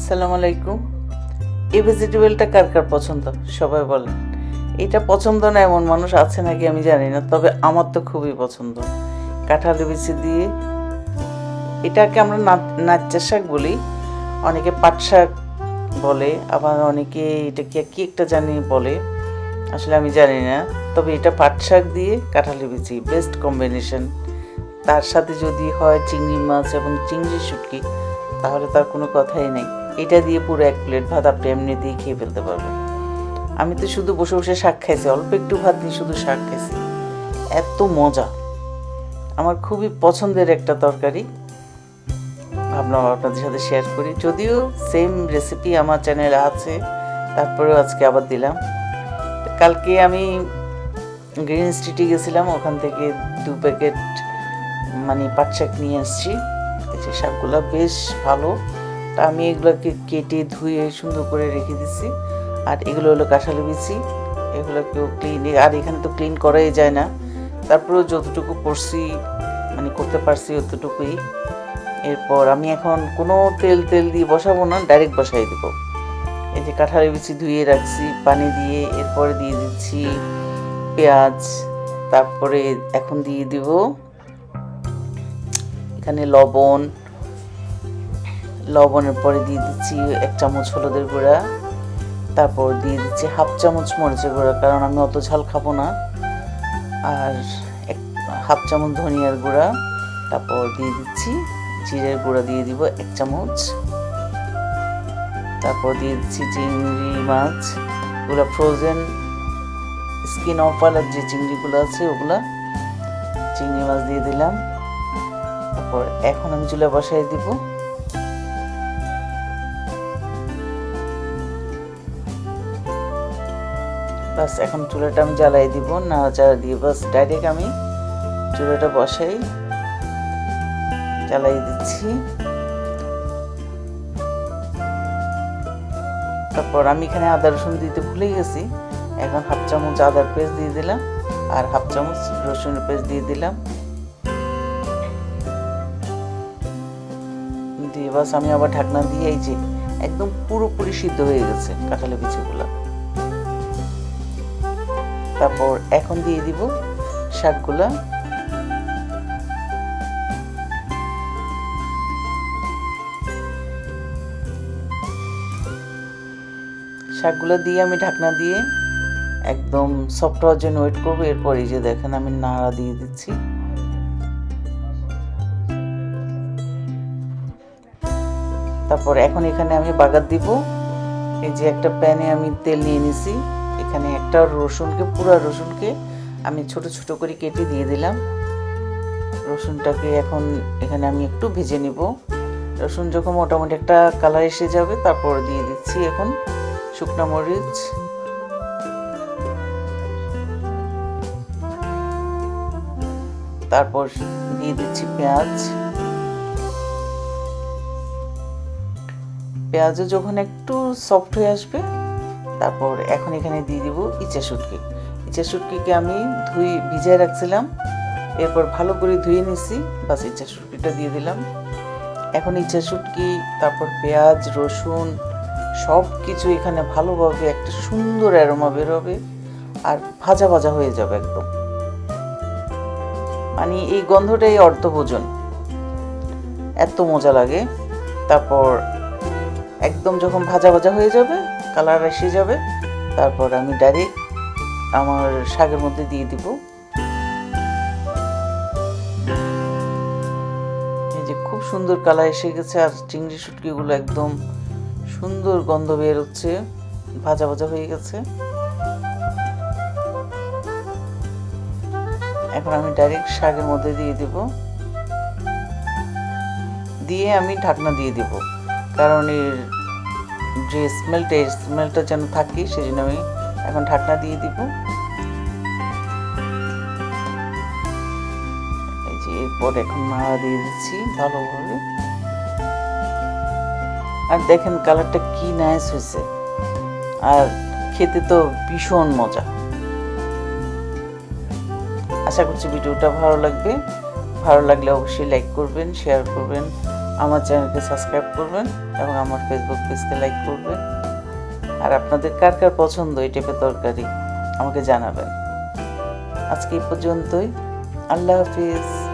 আসসালামু আলাইকুম। এই ভেজিটেবলটা কার কার পছন্দ? সবাই বলেন। এটা পছন্দ না এমন মানুষ আছে নাকি আমি জানি না, তবে আমার তো খুবই পছন্দ। কাঁঠালি বিচি দিয়ে এটাকে আমরা নাচ্চা শাক বলি। অনেকে পাট শাক বলে, আবার অনেকে এটাকে কি একটা জানি বলে। আসলে আমি জানি না, তবে এটা পাট শাক দিয়ে কাঁঠালি বিচি বেস্ট কম্বিনেশন তার সাথে যদি হয় চিংড়ি মাছ এবং চিংড়ি শুটকি, তাহলে তার কোনো কথাই নেই। এটা দিয়ে পুরো এক প্লেট ভাত আপনি এমনি দিয়ে খেয়ে ফেলতে পারবেন। আমি তো শুধু বসে বসে শাক খাইছি, অল্প একটু ভাত দিয়ে শুধু শাক খাইছি। এত মজা। আমার খুবই পছন্দের একটা তরকারি। ভাবলাম আপনাদের সাথে শেয়ার করি। যদিও সেম রেসিপি আমার চ্যানেলে আছে, তারপরেও আজকে আবার দিলাম। কালকে আমি গ্রিন স্ট্রিটে গেছিলাম, ওখান থেকে দু প্যাকেট মানে পাট শাক নিয়ে এসেছি। এই যে শাকগুলো বেশ ভালো। তা আমি এগুলোকে কেটে ধুয়ে সুন্দর করে রেখে দিছি। আর এগুলো হলো কাঁঠালি বিচি। এগুলোকেও ক্লিন আর এখানে তো ক্লিন করাই যায় না। তারপরেও যতটুকু করছি মানে করতে পারছি অতটুকুই। এরপর আমি এখন কোনো তেল তেল দিয়ে বসাবো না ডাইরেক্ট বসাই দেবো। এই যে কাঁঠালি বিচি ধুয়ে রাখছি, পানি দিয়ে এরপরে দিয়ে দিচ্ছি পেঁয়াজ। তারপরে এখন দিয়ে দিব এখানে লবণ লবণের পরে দিয়ে দিচ্ছি এক চামচ হলুদের গুঁড়া, তারপর দিয়ে দিচ্ছি হাফ চামচ মরিচের গুঁড়া, কারণ আমি অত ঝাল খাব না। আর এক, হাফ চামচ ধনিয়ার গুঁড়া, তারপর দিয়ে দিচ্ছি জিরের গুঁড়া দিয়ে দিব এক চামচ। তারপর দিয়ে দিচ্ছি চিংড়ি মাছ, ওগুলো ফ্রোজেন স্কিন অফালার যে চিংড়িগুলো আছে ওগুলা। চিংড়ি মাছ দিয়ে দিলাম। তারপর এখন আমি চুলা বসাই দিব। বাস, এখন চুলাটা আমি জ্বালাই দিব, নাড়াচাড়া দিয়ে বাস ডাইরেক্ট আমি চুলাটা বসাই, জ্বালাই দিচ্ছি। তারপর আমি এখানে আদা রসুন দিতে ভুলে গেছি, এখন হাফ চামচ আদার পেস্ট দিয়ে দিলাম, আর হাফ চামচ রসুনের পেস্ট দিয়ে দিলাম। দিয়ে বাস, আমি আবার ঢাকনা দিয়ে এই যে একদম পুরোপুরি সিদ্ধ হয়ে গেছে কাঁঠালি বিচিগুলো। তারপর এখন দিয়ে দিব শাকগুলা। শাকগুলো দিয়ে আমি ঢাকনা দিয়ে একদম সফট হওয়ার জন্য ওয়েট করব। এরপর এই যে দেখেন আমি নাড়া দিয়ে দিচ্ছি। তারপর এখন এখানে আমি বাগার দিব। এই যে একটা প্যানে আমি তেল নিয়ে নিছি। এখানে একটা রসুনকে, পুরো রসুনকে আমি ছোট ছোট করে কেটে দিয়ে দিলাম। রসুনটাকে এখন এখানে আমি একটু ভেজে নিব। রসুন যখন মোটামুটি একটা কালার এসে যাবে, তারপর দিয়ে দিচ্ছি এখন শুকনো মরিচ। তারপর দিয়ে দিচ্ছি পেঁয়াজ। পেঁয়াজও যখন একটু সফট হয়ে আসবে তারপর এখন এখানে দিয়ে দিব ইচা শুটকি। ইচা শুটকিকে আমি ধুই ভিজায় রাখছিলাম, এরপর ভালো করে ধুয়ে নিছি, বাস ইচা শুটকিটা দিয়ে দিলাম। এখন ইচা শুটকি, তারপর পেঁয়াজ, রসুন সব কিছু এখানে ভালোভাবে একটা সুন্দর অ্যারোমা বেরোবে আর ভাজা ভাজা হয়ে যাবে একদম। মানে এই গন্ধটাই অর্ধভোজন এত মজা লাগে। তারপর একদম যখন ভাজা ভাজা হয়ে যাবে কালার এসে যাবে। তারপর আমি ডাইরেক্ট আমার শাকের মধ্যে দিয়ে দিব। এই যে খুব সুন্দর কালার এসে গেছে আর চিংড়ি শুটকিগুলো একদম সুন্দর গন্ধ বের হচ্ছে, ভাজা ভাজা হয়ে গেছে। এখন আমি ডাইরেক্ট শাকের মধ্যে দিয়ে দিব। দিয়ে আমি ঢাকনা দিয়ে দিব, কারণ এর যে স্মেলটা এই স্মেলটা যেন থাকে, সেজন্য আমি এখন ঢাকনা দিয়ে দিব। এই যে এরপর এখন নাড়া দিয়ে দিচ্ছি ভালোভাবে। আর দেখেন কালারটা কি নাইস হয়েছে। আর খেতে তো ভীষণ মজা। আশা করছি ভিডিওটা ভালো লাগবে। ভালো লাগলে অবশ্যই লাইক করবেন শেয়ার করবেন। আমার চ্যানেলকে সাবস্ক্রাইব করবেন এবং আমার ফেসবুক পেজকে লাইক করবেন। আর আপনাদের কার কার পছন্দ এই টাইপের তরকারি, আমাকে জানাবেন। আজকে এই পর্যন্তই। আল্লাহ হাফিজ।